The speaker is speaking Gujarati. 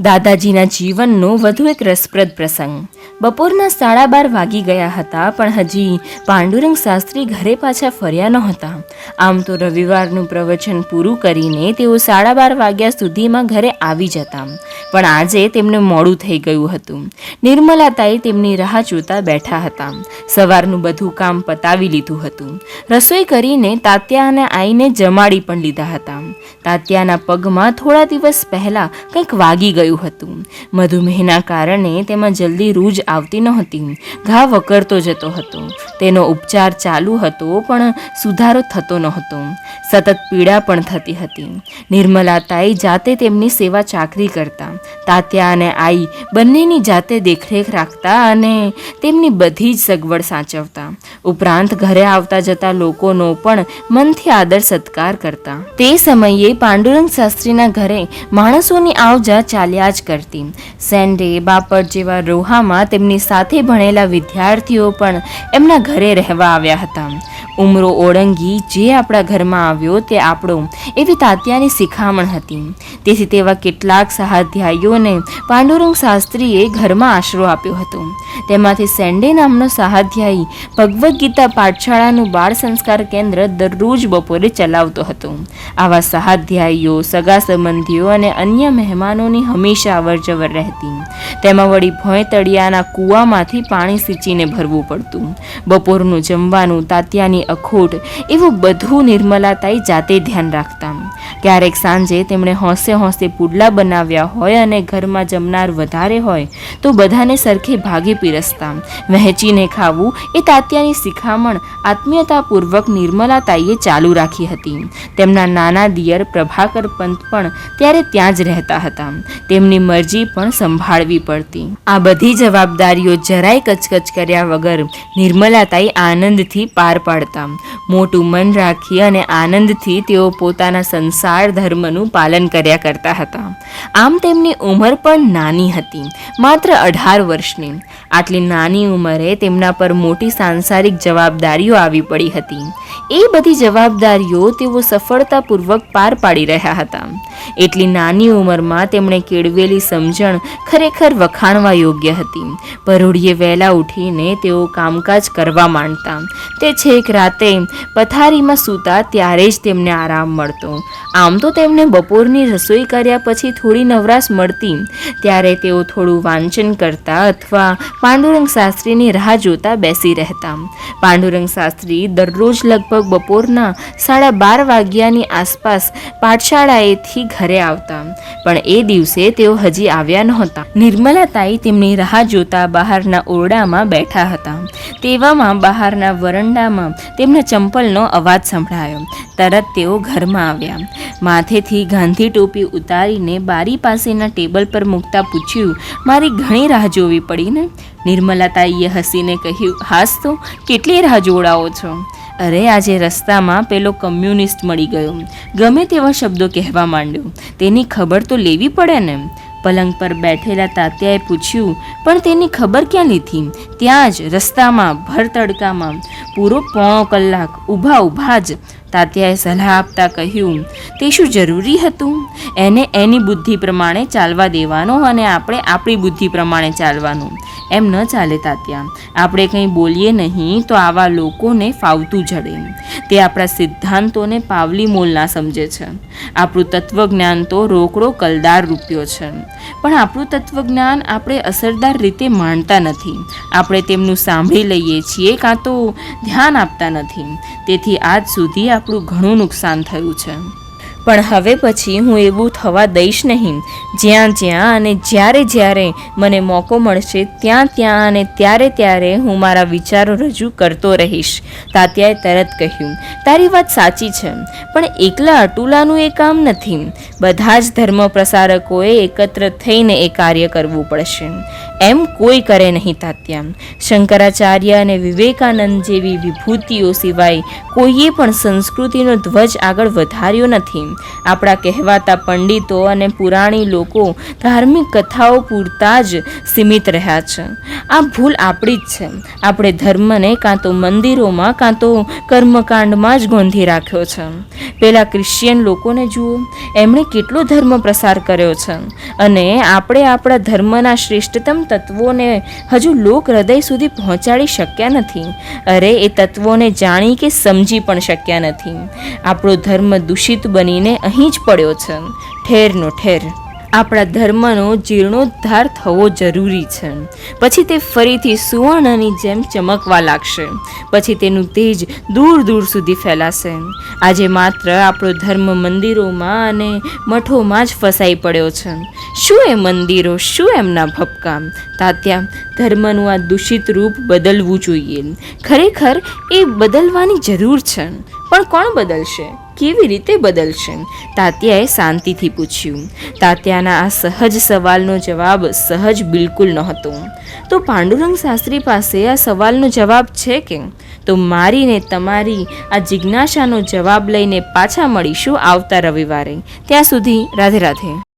દાદાજીના જીવનનો વધુ એક રસપ્રદ પ્રસંગ. બપોરના સાડા બાર વાગી ગયા હતા, પણ હજી પાંડુરંગ શાસ્ત્રી ઘરે પાછા ફર્યા નહોતા. આમ તો રવિવારનું પ્રવચન પૂરું કરીને તેઓ સાડા બાર વાગ્યા સુધીમાં ઘરે આવી જતા. પણ આજે તેમને મોડું થઈ ગયું હતું. નિર્મલાતાએ તેમની રાહ જોતા બેઠા હતા. સવારનું બધું કામ પતાવી લીધું હતું. રસોઈ કરીને તાત્યા અને આઈને જમાડી પણ લીધા હતા. તાત્યાના પગમાં થોડા દિવસ પહેલા કંઈક વાગી ગયું હતું. મધુમેહના કારણે તેમાં જલ્દી રૂજ આવતી નહોતી. ઘા વકરતો જતો હતો. તેનો ઉપચાર ચાલુ હતો, પણ સુધારો થતો નહોતો. સતત પીડા પણ થતી હતી. નિર્મલાતાએ જાતે તેમની સેવા ચાકરી કરતા. તાત્યા અને આઈ બંનેની જાતે દેખરેખ રાખતા અને તેમની બધી જ સગવડ સાચવતા. ઉપરાંત ઘરે આવતા જતા લોકોનો પણ મનથી આદર સત્કાર કરતા. તે સમયે પાંડુરંગ શાસ્ત્રીના ઘરે માણસોની આવજા ચાલ્યા જ કરતી. સેન્ડે બાપટ જેવા રોહામાં તેમની સાથે ભણેલા વિદ્યાર્થીઓ પણ એમના ઘરે રહેવા આવ્યા હતા. ઉમરો ઓળંગી જે આપણા ઘરમાં આવ્યો તે આપણો. એવી તાત્યાની શિખામણ હતી. તેથી તેવા કેટલાક સહાધ્યાયીઓને પાંડુરંગ શાસ્ત્રીએ ઘરમાં આશરો આપ્યો હતો. તેમાંથી સેન્ડે નામનો સહાધ્યાયી ભગવદ્ ગીતા પાઠશાળાનું બાળ સંસ્કાર કેન્દ્ર દરરોજ બપોરે ચલાવતો હતો. આવા સહાધ્યાયીઓ, સગા સંબંધીઓ અને અન્ય મહેમાનોની હંમેશા અવરજવર રહેતી. તેમાં વળી ભોંય તળિયાના કૂવામાંથી પાણી સિંચીને ભરવું પડતું. બપોરનું જમવાનું તાત્યાની અખોટ એવું બધું નિર્મલાતાઈ જાતે ધ્યાન રાખતા ક્યારેક સાંજે તેમણે હોંશે હોંશે પુડલા બનાવ્યા હોય અને ઘરમાં જમનાર વધારે હોય, તો બધાને સરખે ભાગે પીરસતા. વહેંચીને ખાવું એ તાત્યાની શિખામણ આત્મીયતાપૂર્વક નિર્મલાતાઈએ ચાલુ રાખી હતી. તેમના નાના દિયર પ્રભાકર પંત પણ ત્યારે ત્યાં જ રહેતા હતા. તેમની મરજી પણ સંભાળવી પડતી. આ બધી જવાબદારીઓ જરાય કચકચ કર્યા વગર નિર્મલાતાઈ આનંદથી પાર પાડતા. મોટું મન રાખી અને આનંદથી તેઓ પોતાના સંસાર ધર્મનું પાલન કર્યા કરતા હતા. આમ તેમની ઉંમર પણ નાની હતી, માત્ર અઢાર વર્ષની. આટલી નાની ઉંમરે તેમના પર મોટી સાંસારિક જવાબદારીઓ આવી પડી હતી. એ બધી જવાબદારીઓ તેઓ સફળતાપૂર્વક પાર પાડી રહ્યા હતા. એટલી નાની ઉંમરમાં તેમણે કેળવેલી સમજણ ખરેખર વખાણવા યોગ્ય હતી. પરોઢીએ વહેલા ઉઠીને તેઓ કામકાજ કરવા માંડતા. તે છેક રાતે પથારીમાં સૂતા ત્યારે જ તેમને આરામ મળતો. આમ તો તેમને બપોરની રસોઈ કર્યા પછી થોડી નવરાશ મળતી. ત્યારે તેઓ થોડું વાંચન કરતા અથવા પાંડુરંગ શાસ્ત્રીની રાહ જોતા બેસી રહેતા. પાંડુરંગ શાસ્ત્રી દરરોજ લગભગ બપોરના સાડા બાર વાગ્યાની આસપાસ પાઠશાળાએથી ઘરે આવતા. પણ એ દિવસે તેઓ હજી આવ્યા નહોતા. નિર્મલાતાઈ તેમની રાહ જોતા બહારના ઓરડામાં બેઠા હતા. તેવામાં બહારના વરંડામાં તેમના ચંપલનો અવાજ સંભળાયો. તરત તેઓ ઘરમાં આવ્યા. માથેથી ગાંધી ટોપી ઉતારીને બારી પાસેના ટેબલ પર મૂકતા પૂછ્યું, મારી ઘણી રાહ જોવી પડી ને? નિર્મલાતાઈએ હસીને કહ્યું, હાસ તો, કેટલી રાહ જોડાવો છો? અરે, આજે રસ્તામાં પેલો કમ્યુનિસ્ટ મળી ગયો. ગમે તેવા શબ્દો કહેવા માંડ્યો. તેની ખબર તો લેવી પડે ને? પલંગ પર બેઠેલા તાત્યાએ પૂછ્યું, પણ તેની ખબર ક્યાં લીધી? ત્યાં જ, રસ્તામાં, ભર તડકામાં. પૂરો પોણો કલાક, ઊભા ઊભા જ. તાત્યાએ સલાહ આપતા કહ્યું, તે શું જરૂરી હતું? એને એની બુદ્ધિ પ્રમાણે ચાલવા દેવાનો અને આપણે આપણી બુદ્ધિ પ્રમાણે ચાલવાનું. એમ ન ચાલે તાત્યા. આપણે કંઈ બોલીએ નહીં તો આવા લોકોને ફાવતું જડે. તે આપણા સિદ્ધાંતોને પાવલી મોલ ના સમજે છે. આપણું તત્વજ્ઞાન તો રોકડો કલદાર રૂપિયો છે. પણ આપણું તત્વજ્ઞાન આપણે અસરદાર રીતે માણતા નથી. આપણે તેમનું સાંભળી લઈએ છીએ કાં તો ધ્યાન આપતા નથી. તેથી આજ સુધી આપણું ઘણું નુકસાન થયું છે. પણ હવે પછી હું એવું થવા દઈશ નહીં. જ્યાં જ્યાં અને જ્યારે જ્યારે મને મોકો મળશે, ત્યાં ત્યાં અને ત્યારે ત્યારે હું મારા વિચારો રજૂ કરતો રહીશ. તાત્યાએ તરત કહ્યું, તારી વાત સાચી છે, પણ એકલા અટુલાનું એ કામ નથી. બધા જ ધર્મ પ્રસારકોએ એકત્ર થઈને એ કાર્ય કરવું પડશે. એમ કોઈ કરે નહીં તાત્યા શંકરાચાર્ય અને વિવેકાનંદ જેવી વિભૂતિઓ સિવાય કોઈએ પણ સંસ્કૃતિનો ધ્વજ આગળ વધાર્યો નથી. આપણા કહેવાતા પંડિતો અને પુરાણી લોકો ધાર્મિક કથાઓ પૂરતા જ સીમિત રહ્યા છે. આ ભૂલ આપણી જ છે. આપણે ધર્મને કાં તો મંદિરોમાં કાં તો કર્મકાંડમાં જ ગોંધી રાખ્યો છે. પેલા ક્રિશ્ચિયન લોકોને જુઓ, એમણે કેટલો ધર્મ પ્રસાર કર્યો છે. અને આપણે આપણા ધર્મના શ્રેષ્ઠતમ તત્વોને હજુ લોક હૃદય સુધી પહોંચાડી શક્યા નથી. અરે, એ તત્વોને જાણી કે સમજી પણ શક્યા નથી. આપણો ધર્મ દૂષિત બનીને અહીં જ પડ્યો છે. ઠેરનો ઠેર. આપણા ધર્મનો જીર્ણોદ્ધાર થવો જરૂરી છે. પછી તે ફરીથી સુવર્ણની જેમ ચમકવા લાગશે. પછી તેનું તેજ દૂર દૂર સુધી ફેલાશે. આજે માત્ર આપણો ધર્મ મંદિરોમાં અને મઠોમાં જ ફસાઈ પડ્યો છે. શું એ મંદિરો? શું એમના ભપકામ તાત્યા, ધર્મનું આ દૂષિત રૂપ બદલવું જોઈએ. ખરેખર એ બદલવાની જરૂર છે. પણ કોણ બદલશે? કેવી રીતે બદલશે? તાત્યાએ શાંતિથી પૂછ્યું. તાત્યાના આ સહજ સવાલનો જવાબ સહજ બિલકુલ નહોતો. તો પાંડુરંગ શાસ્ત્રી પાસે આ સવાલનો જવાબ છે કે? તો મારીને તમારી આ જિજ્ઞાસાનો જવાબ લઈને પાછા મળીશું આવતા રવિવારે. ત્યાં સુધી રાધે રાધે.